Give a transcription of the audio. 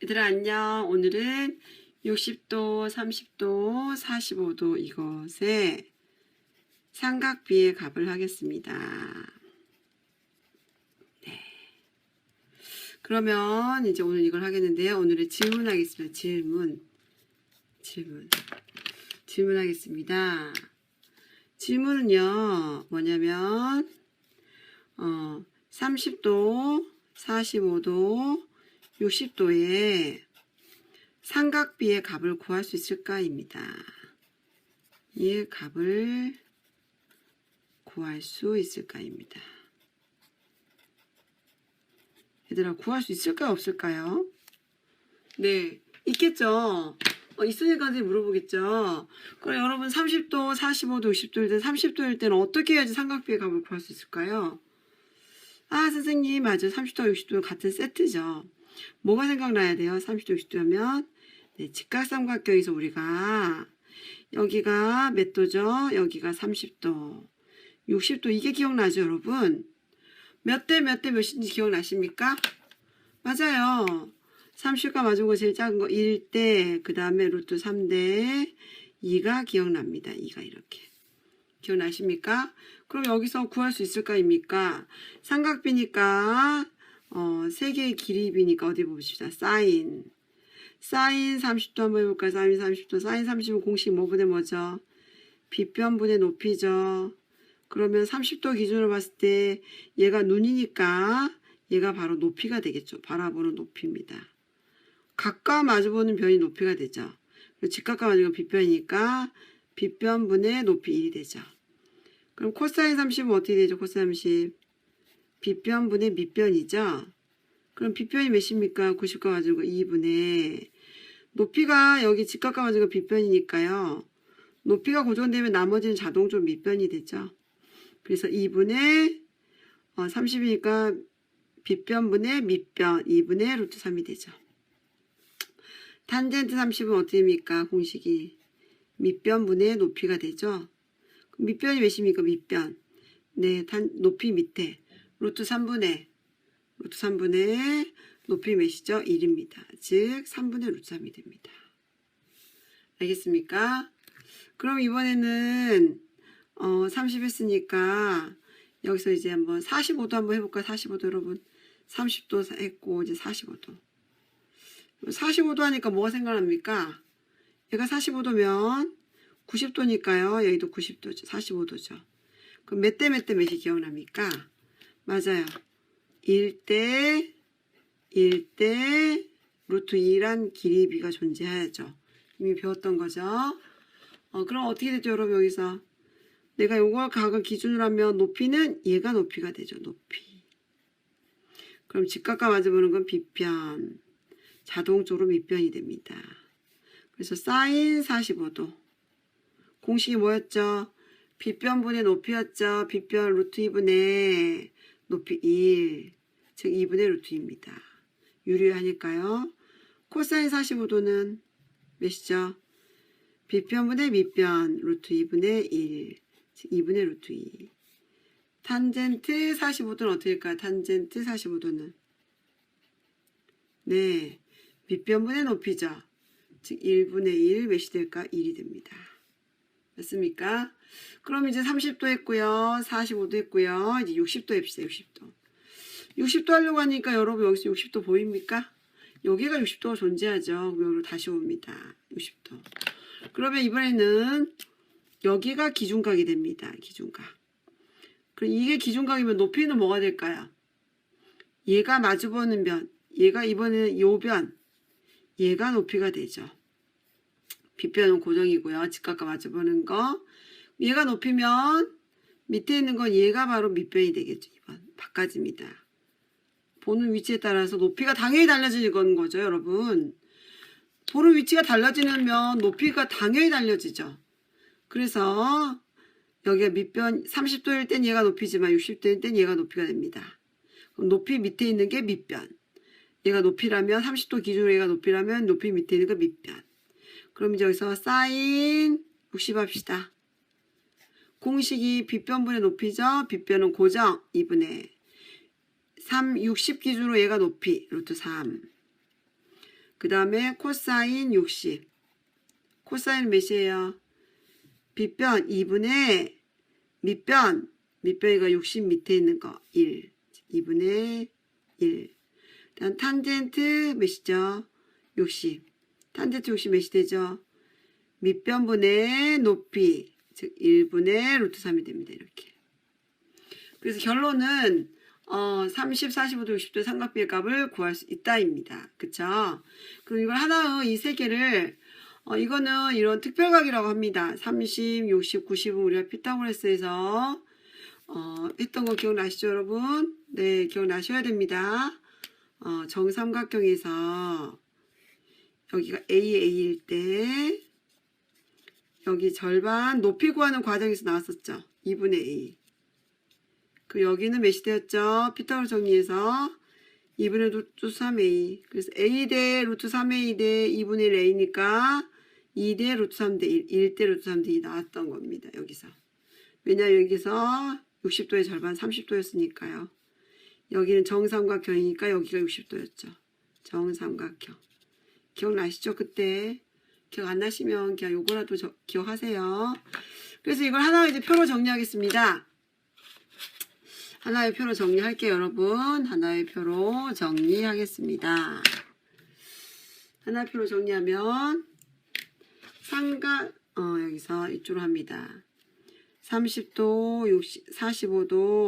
얘들아 안녕. 오늘은 60도, 30도, 45도 이것에 삼각비의 값을 하겠습니다. 네. 그러면 이제 오늘 이걸 하겠는데요. 오늘의 질문 하겠습니다. 질문. 질문. 질문하겠습니다. 질문은요, 뭐냐면, 어, 30도, 45도, 60도에 삼각비의 값을 구할 수 있을까입니다. 이 값을 구할 수 있을까입니다. 얘들아, 구할 수 있을까요? 없을까요? 네, 있겠죠? 어, 있으니까 물어보겠죠? 그럼 여러분 30도, 45도, 60도일 때, 30도일 때는 어떻게 해야지 삼각비의 값을 구할 수 있을까요? 아, 선생님, 맞아. 30도, 60도는 같은 세트죠. 뭐가 생각나야 돼요? 30도, 60도면 네, 직각삼각형에서 우리가 여기가 몇 도죠? 여기가 30도, 60도 이게 기억나죠, 여러분? 몇 대 몇 대 몇인지 기억나십니까? 맞아요. 30과 맞은 거 제일 작은 거 1대, 그 다음에 루트 3대, 2가 기억납니다. 2가 이렇게. 기억나십니까? 그럼 여기서 구할 수 있을까입니까? 삼각비니까 어, 세 개의 길이비니까 어디 봅시다. 사인. 사인 30도 한번 해볼까요? 사인 30도. 사인 30은 공식 뭐분의 뭐죠? 빗변분의 높이죠. 그러면 30도 기준으로 봤을 때 얘가 눈이니까 얘가 바로 높이가 되겠죠. 바라보는 높이입니다. 각과 마주보는 변이 높이가 되죠. 직각과 마주보는 빗변이니까 빗변분의 높이 1이 되죠. 그럼 코사인 30은 어떻게 되죠? 코사인 30. 빗변분의 밑변이죠. 그럼 빗변이 몇입니까? 90과 맞은 거 2분의 높이가 여기 직각과 맞은 거 빗변이니까요. 높이가 고정되면 나머지는 자동적으로 밑변이 되죠. 그래서 2분의 어, 30이니까 빗변분의 밑변 2분의 루트 3이 되죠. 탄젠트 30은 어떻게 됩니까? 공식이 밑변분의 높이가 되죠. 밑변이 몇입니까? 밑변. 네, 단, 높이 밑에. 루트 3분의, 루트 3분의 높이 몇이죠? 1입니다. 즉, 3분의 루트 3이 됩니다. 알겠습니까? 그럼 이번에는, 어, 30 했으니까, 여기서 이제 한번 45도 한번 해볼까요? 45도 여러분. 30도 했고, 이제 45도. 45도 하니까 뭐가 생각납니까? 얘가 45도면 90도니까요. 여기도 90도죠. 45도죠. 그럼 몇 대 몇 대 몇이 기억납니까? 맞아요. 1대 1대 루트 2란 길이비가 존재하죠. 이미 배웠던 거죠. 어, 그럼 어떻게 되죠, 여러분 여기서? 내가 요거 각을 기준으로 하면 높이는 얘가 높이가 되죠. 높이. 그럼 직각과 마주보는 건 빗변. 자동적으로 밑변이 됩니다. 그래서 사인 45도. 공식이 뭐였죠? 빗변분의 높이였죠. 빗변 루트 2분의 높이 1. 즉 2분의 루트 2입니다. 유리하니까요. 코사인 45도는 몇이죠? 빗변분의 밑변 루트 2분의 1. 즉 2분의 루트 2. 탄젠트 45도는 어떻게 될까요? 탄젠트 45도는 네. 밑변분의 높이죠. 즉 1분의 1 몇이 될까? 1이 됩니다. 됐습니까? 그럼 이제 30도 했고요. 45도 했고요. 이제 60도 해봅시다. 60도. 60도 하려고 하니까 여러분 여기서 60도 보입니까? 여기가 60도가 존재하죠. 여기로 다시 옵니다. 60도. 그러면 이번에는 여기가 기준각이 됩니다. 기준각. 그럼 이게 기준각이면 높이는 뭐가 될까요? 얘가 마주보는 변. 얘가 이번에는 요 변. 얘가 높이가 되죠. 빗변은 고정이고요. 직각과 마주보는 거. 얘가 높이면 밑에 있는 건 얘가 바로 밑변이 되겠죠. 2번. 바꿔집니다. 보는 위치에 따라서 높이가 당연히 달라지는 거죠, 여러분. 보는 위치가 달라지면 높이가 당연히 달라지죠. 그래서 여기가 밑변 30도일 땐 얘가 높이지만 60도일 땐 얘가 높이가 됩니다. 그럼 높이 밑에 있는 게 밑변. 얘가 높이라면 30도 기준으로 얘가 높이라면 높이 밑에 있는 거 밑변. 그럼 이제 여기서 사인 60 합시다. 공식이 빗변분의 높이죠. 빗변은 고정 2분의 3, 60 기준으로 얘가 높이 루트 3. 그 다음에 코사인 60. 코사인 몇이에요? 빗변 2분의 밑변. 밑변이가 60 밑에 있는 거 1. 2분의 1. 다음 탄젠트 몇이죠? 60. 탄젠트 60 몇이 되죠? 밑변분의 높이. 즉 1분의 루트 3이 됩니다. 이렇게. 그래서 결론은 어, 30, 45도, 60도 삼각비의 값을 구할 수 있다입니다. 그쵸? 그럼 이걸 하나의 이 세 개를 어, 이거는 이런 특별각이라고 합니다. 30, 60, 90은 우리가 피타고라스에서 어, 했던 거 기억나시죠, 여러분? 네, 기억나셔야 됩니다. 어, 정삼각형에서 여기가 AA일 때 여기 절반 높이 구하는 과정에서 나왔었죠. 2분의 A. 그 여기는 몇이 되었죠? 피타고라 정리해서 2분의 루트 3a. 그래서 a 대 루트 3a 대 2분의 1 a니까 2대 루트 3대 1, 1대 루트 3대 2 나왔던 겁니다. 여기서. 왜냐 여기서 60도의 절반 30도였으니까요. 여기는 정삼각형이니까 여기가 60도였죠. 정삼각형. 기억나시죠? 그때 기억 안 나시면 그냥 요거라도 저- 기억하세요. 그래서 이걸 하나 이제 표로 정리하겠습니다. 하나의 표로 정리할게요, 여러분. 하나의 표로 정리하겠습니다. 하나의 표로 정리하면 삼각 어 여기서 이쪽으로 합니다. 30도, 60, 45도,